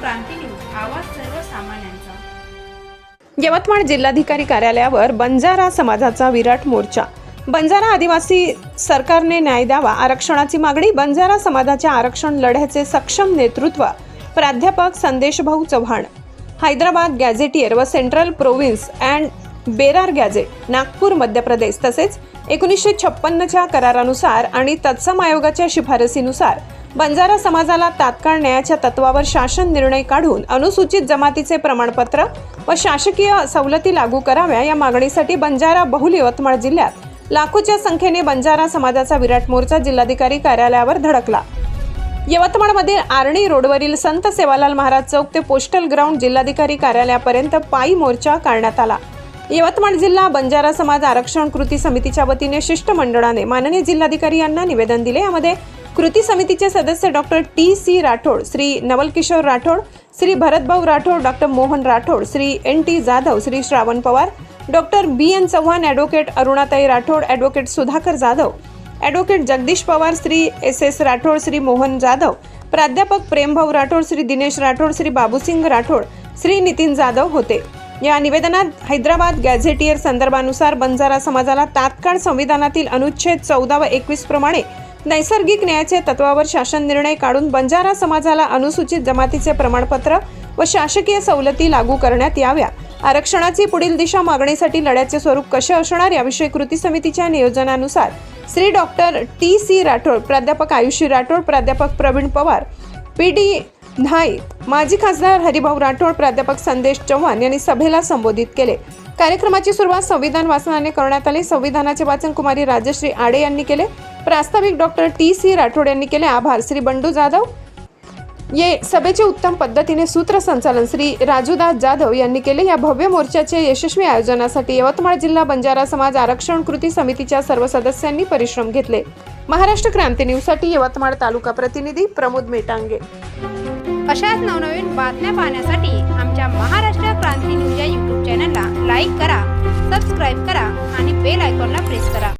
क्रांती news आवाज सर्वसामान्यांचा. यवतमाळ जिल्हाधिकारी कार्यालयावर बंजारा समाजाचा विराट मोर्चा. बंजारा आदिवासी सरकारने न्याय द्यावा आरक्षणाची मागणी बंजारा समाजाच्या आरक्षण लढ्याचे सक्षम नेतृत्व प्राध्यापक संदेशभाऊ चव्हाण. हैदराबाद गॅझेटियर व central provinces and Berar gazette Nagpur Madhya Pradesh तसेच एकोणीसशे छप्पन्नच्या करारानुसार आणि तत्सम आयोगाच्या शिफारसीनुसार बंजारा समाजाला तात्काळ न्यायाच्या तत्वावर शासन निर्णय काढून अनुसूचित जमातीचे प्रमाणपत्र व शासकीय सवलती लागू कराव्या या मागणीसाठी बंजारा बहुल यवतमाळ जिल्ह्यात लाखोच्या संख्येने बंजारा समाजाचा विराट मोर्चा जिल्हाधिकारी कार्यालयावर धडकला. यवतमाळमधील आर्णी रोडवरील संत सेवालाल महाराज चौक ते पोस्टल ग्राउंड जिल्हाधिकारी कार्यालयापर्यंत पायी मोर्चा काढण्यात आला. यवतमाळ जिल्हा बंजारा समाज आरक्षण कृती समितीच्या वतीने शिष्टमंडळाने माननीय जिल्हाधिकारी यांना निवेदन दिले. यामध्ये कृती समितीचे सदस्य doctor T C Rathod Shri Navalkishor Rathod Shri Bharatbhau Rathod doctor Mohan Rathod Shri N T Jadhav Shri Shravan Pawar doctor B N Chavan advocate Arunatai Rathod advocate Sudhakar Jadhav advocate Jagdish Pawar Shri S S Rathod Shri Mohan Jadhav प्राध्यापक प्रेमभाऊ राठोड श्री दिनेश राठोड श्री बाबूसिंग राठोड श्री नितीन जाधव होते. या निवेदनात Hyderabad gazetteer संदर्भानुसार बंजारा समाजाला तात्काळ संविधानातील अनुच्छेद चौदा व एकवीस प्रमाणे नैसर्गिक न्यायाच्या तत्वावर शासन निर्णय काढून बंजारा समाजाला अनुसूचित जमातीचे प्रमाणपत्र व शासकीय सवलती लागू करण्यात याव्या. आरक्षणाची पुढील दिशा मागणीसाठी लढ्याचे स्वरूप कसे असणार याविषयी कृती समितीच्या नियोजनानुसार Shri doctor T C Rathod प्राध्यापक आयुषी राठोड प्राध्यापक प्रवीण पवार पी डी नाहीत. माजी खासदार हरिभाऊ राठोड प्राध्यापक संदेश चव्हाण यांनी सभेला संबोधित केले. कार्यक्रमाची सुरुवात संविधान वाचनाने करण्यात आली. संविधानाचे वाचन कुमारी राजश्री आडे यांनी केले. प्रास्ताविक डॉक्टर टी सी राठोड यांनी केले आभार. श्री बंडू जाधव ये सभेचे उत्तम पद्धतीने सूत्रसंचालन. श्री राजूदास जाधव यांनी केले. या भव्य मोर्चाचे यशस्वी आयोजनासाठी यवतमाळ जिल्हा बंजारा समाज आरक्षण कृती समितीच्या सर्व सदस्यांनी परिश्रम घेतले. महाराष्ट्र क्रांती न्यूजसाठी यवतमाळ तालुका प्रतिनिधी प्रमोद मेटांगे. अशाच नवनवीन बातम्या पाहण्यासाठी आमच्या महाराष्ट्र क्रांती न्यूज या यूट्यूब चॅनलला लाईक करा सबस्क्राईब करा आणि बेल आयकॉनला प्रेस करा.